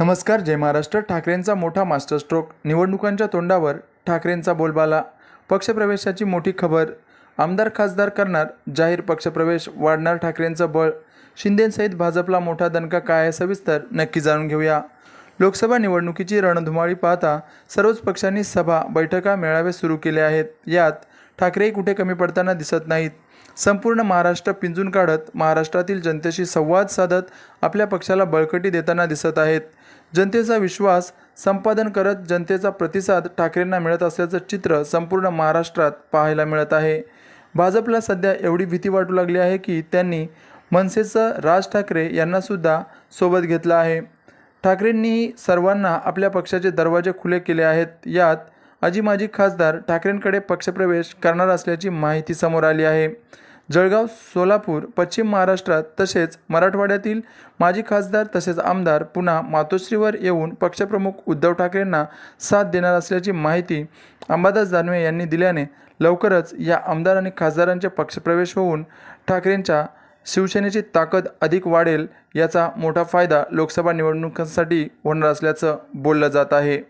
नमस्कार जय महाराष्ट्र. ठाकरेंचा मोठा मास्टरस्ट्रोक निवडणुकांच्या तोंडावर ठाकरेंचा बोलबाला. पक्षप्रवेशाची मोठी खबर. आमदार खासदार करणार जाहीर पक्षप्रवेश वाढणार ठाकरेंचं बळ. शिंदेसहित भाजपला मोठा दणका काय आहे सविस्तर नक्की जाणून घेऊया. लोकसभा निवडणुकीची रणधुमाळी पाहता सर्वच पक्षांनी सभा बैठका मेळावे सुरू केले आहेत. यात ठाकरेही कुठे कमी पडताना दिसत नाहीत. संपूर्ण महाराष्ट्र पिंजून काढत महाराष्ट्रातील जनतेशी संवाद साधत आपल्या पक्षाला बळकटी देताना दिसत आहेत. जनतेचा विश्वास संपादन करत जनतेचा प्रतिसाद ठाकरेंना मिळत असल्याचं चित्र संपूर्ण महाराष्ट्रात पाहायला मिळत आहे. भाजपला सध्या एवढी भीती वाटू लागली आहे की त्यांनी मनसेचं राज ठाकरे यांनासुद्धा सोबत घेतलं आहे. ठाकरेंनी सर्वांना आपल्या पक्षाचे दरवाजे खुले केले आहेत. यात आजी माजी खासदार ठाकरेंकडे पक्षप्रवेश करणार असल्याची माहिती समोर आली आहे. जळगाव सोलापूर पश्चिम महाराष्ट्रात तसेच मराठवाड्यातील माजी खासदार तसेच आमदार पुन्हा मातोश्रीवर येऊन पक्षप्रमुख उद्धव ठाकरेंना साथ देणार असल्याची माहिती अंबादास दानवे यांनी दिल्याने लवकरच या आमदार आणि खासदारांचे पक्षप्रवेश होऊन ठाकरेंच्या शिवसेनेची ताकद अधिक वाढेल याचा मोठा फायदा लोकसभा निवडणुकांसाठी होणार असल्याचं बोललं जात आहे.